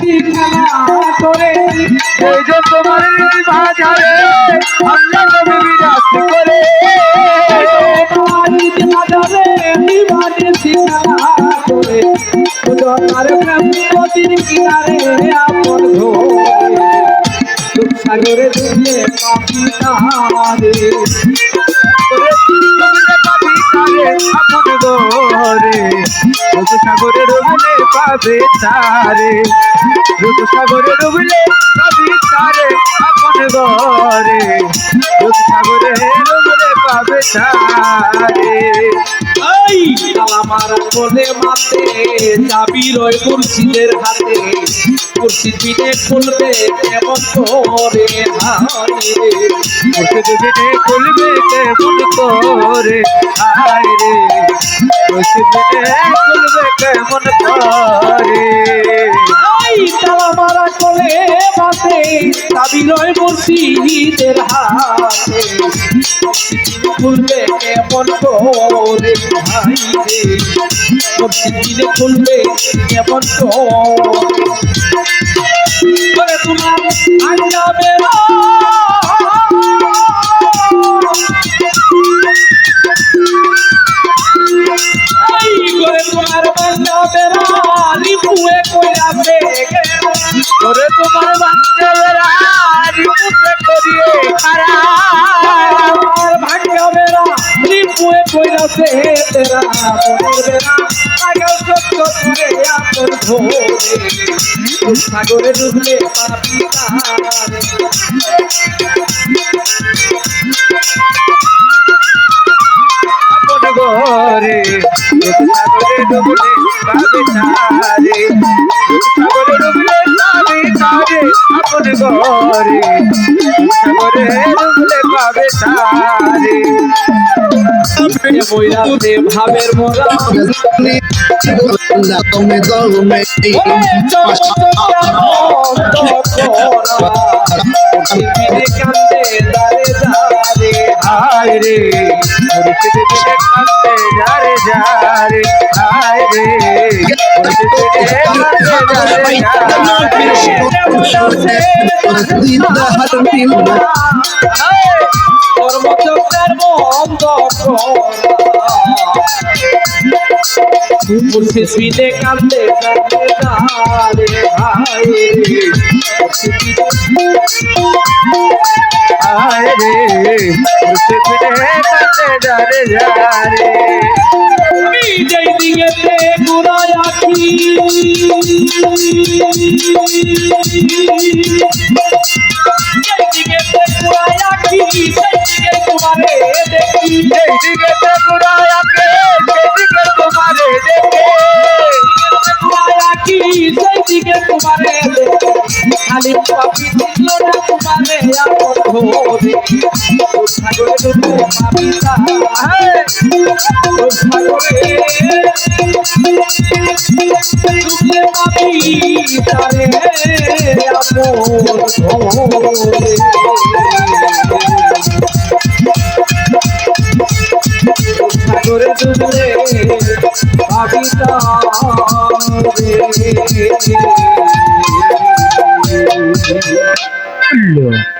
করে এই যে তোমার বাজারে আল্লাহ নবী বিরাজ করে। বাজারে তোমার প্রেম নদীর কিনারে আপন ঘরে সাগরে ডুবলে পাপি তাহারে। করে ডুবলে গরে রূপ সাগরে ডুবলে পাবে তারে রূপ সাগরে ডুবলে পাবে তারে আপন ঘরে রূপ সাগরে ডুবলে পাবে তারে। আমার মনে মাতে চাবি রয় মুর্শিদের হাতে। মুর্শিদ বিনে খুলবে কেমন করে মুর্শিদ খুলবে কেমন করে রে মুর্শিদ বিনে খুলবে চাবি রয় মুর্শিদের হাতে। খুলবে কেমন করে হায় রে? মুর্শিদ বিনে খুলবে কেমন করে? তোমার আঞ্জা বেরো। তোমার বেরা। লিপুয়ে কইরাছে ওরে সাগরে ডুবলে পাপি সাগরে ডুবলে পাবে সাগরে ডুবলে পাবে তারে আপন ঘরে সাগরে ডুবলে পাবে তারে ভাবের মোরা দারে দারে হায় রে যারে যারে হায় রে বিনে কান্দে কান্দে ভাই হায় রে বিনে কান্দে যারে যারে আমি যেই দিকে খালি পাপি দিল না তোমারে আপন ধরে সাগরে পাপি তাহারে সাগরে করে দুলে ভাবিতা রে